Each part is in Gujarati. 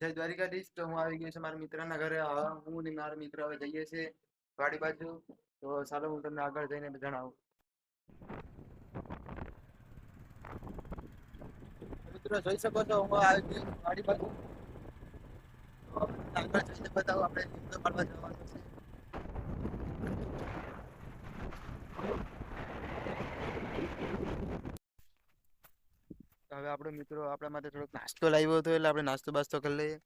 જય દ્વારિકાધીશ. તો હું આવી ગયો છું મારા મિત્રના ઘરે. હું ને મારા મિત્ર હવે જઈએ છીએ વાડી બાજુ. તો ચાલો હું તમને આગળ જઈને જણાવું મિત્રો, જોઈ શકો છો, હું આવી ગયો વાડી બાજુ. આગળ જઈને બતાવું, આપણે પાડવા જવાનું છે. હવે આપણો મિત્રો આપણા માટે થોડોક નાસ્તો લાવ્યો હતો, એટલે આપણે નાસ્તો બાસ્તો કરી લઈએ.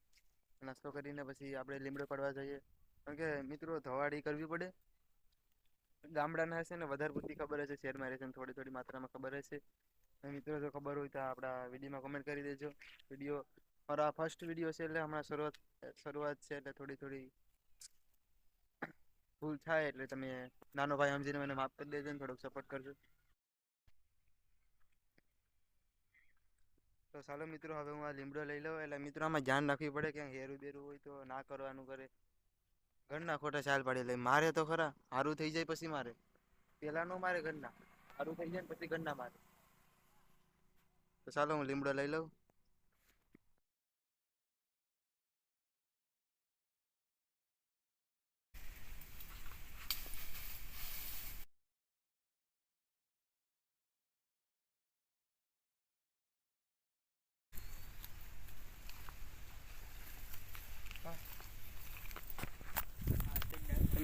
નાસ્તો કરીને પછી આપણે લીમડો પડવા જઈએ. કારણ કે મિત્રો ધવાડી કરવી પડે. ગામડાના હશે ને વધારે પૂરતી ખબર હશે, શહેરમાં રહેશે થોડી થોડી માત્રામાં ખબર હશે. મિત્રો જો ખબર હોય તો આપણા વિડીયોમાં કમેન્ટ કરી દેજો. વીડિયો મારો આ ફર્સ્ટ વીડિયો છે એટલે હમણાં શરૂઆત શરૂઆત છે એટલે થોડી થોડી ભૂલ થાય એટલે તમે નાનો ભાઈ સમજીને મને માફ કરી દેજો ને થોડોક સપોર્ટ કરજો. તો ચાલો મિત્રો, હવે હું આ લીમડો લઈ લઉં. એટલે મિત્રો, આમાં ધ્યાન રાખવી પડે કે હેરું બેરું હોય તો ના કરવાનું કરે. ઘરના ખોટા ચાલ પાડી લે. મારે તો ખરા સારું થઈ જાય પછી મારે. પેલા નો મારે ઘરના. સારું થઈ જાય ને પછી ઘરના મારે. તો ચાલો હું લીમડો લઈ લઉં.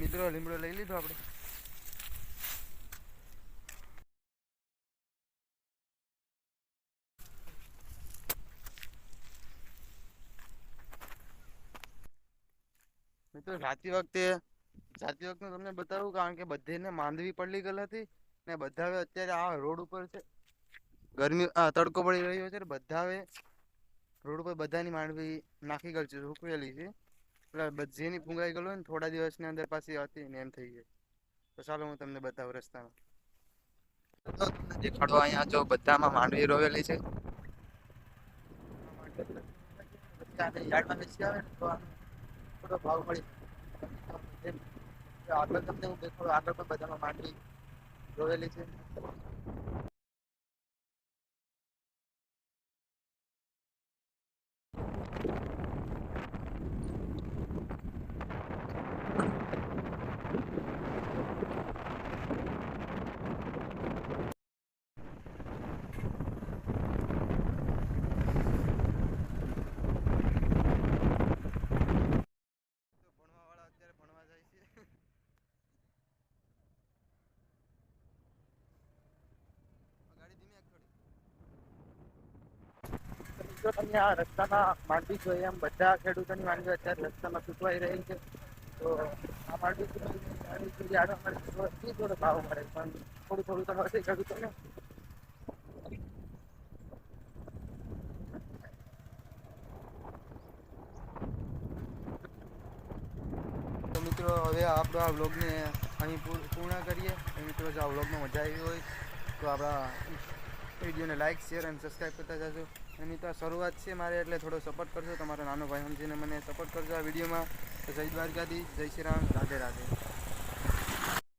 મિત્રો લીમડો લઈ લીધો આપણે. મિત્રો જાતી વખતે જાતી વખતે તમને બતાવું, કારણ કે બધેને માંદવી પડલી ગયેલ હતી ને બધા અત્યારે આ રોડ ઉપર છે. ગરમી તડકો પડી રહ્યો છે બધા હવે રોડ ઉપર બધાની માંડવી નાખી ગયેલ છે સુકવેલી છે. બધ- ભૂંગાઈ ગયેલો ને, થોડા દિવસની અંદર પાછી હતી ને એમ થઈ ગઈ. તો ચાલો હું તમને બતાવું રસ્તામાં. તમને દેખાડો અહીંયા જો બધામાં માંડવી રોવેલી છે. યાર્ડમાં બેસી આવે તો થોડો ભાવ મળી. આગળ તમને હું દેખાડું આગળ પણ બધામાં માંડવી રોવેલી છે તો ભણવાવાળા અત્યારે ભણવા જાય છે ગાડી ધીમી આગ તો તમે આ રસ્તામાં માંડવી જોઈએ એમ બધા ખેડૂતોની માંડવી અત્યારે રસ્તામાં સુકવાઈ રહી છે, તો આ માંડવી સુધી ભાવ મળે, પણ થોડું થોડું તો મળશે ખેડૂતોને. મિત્રો, હવે આપણો આ વ્લોગને અહીં પૂર્ણ કરીએ. મિત્રો, જો આ વ્લોગમાં મજા આવી હોય, તો આપણા વિડીયોને લાઇક શેર અને સબસ્ક્રાઈબ કરતા જજો. અને તો શરૂઆત છે મારે, એટલે થોડો સપોર્ટ કરજો. તમારો નાનો ભાઈ સમજીને મને સપોર્ટ કરજો આ વિડીયોમાં. તો જય દ્વારકાથી જય શ્રી રામ. રાધે રાધે.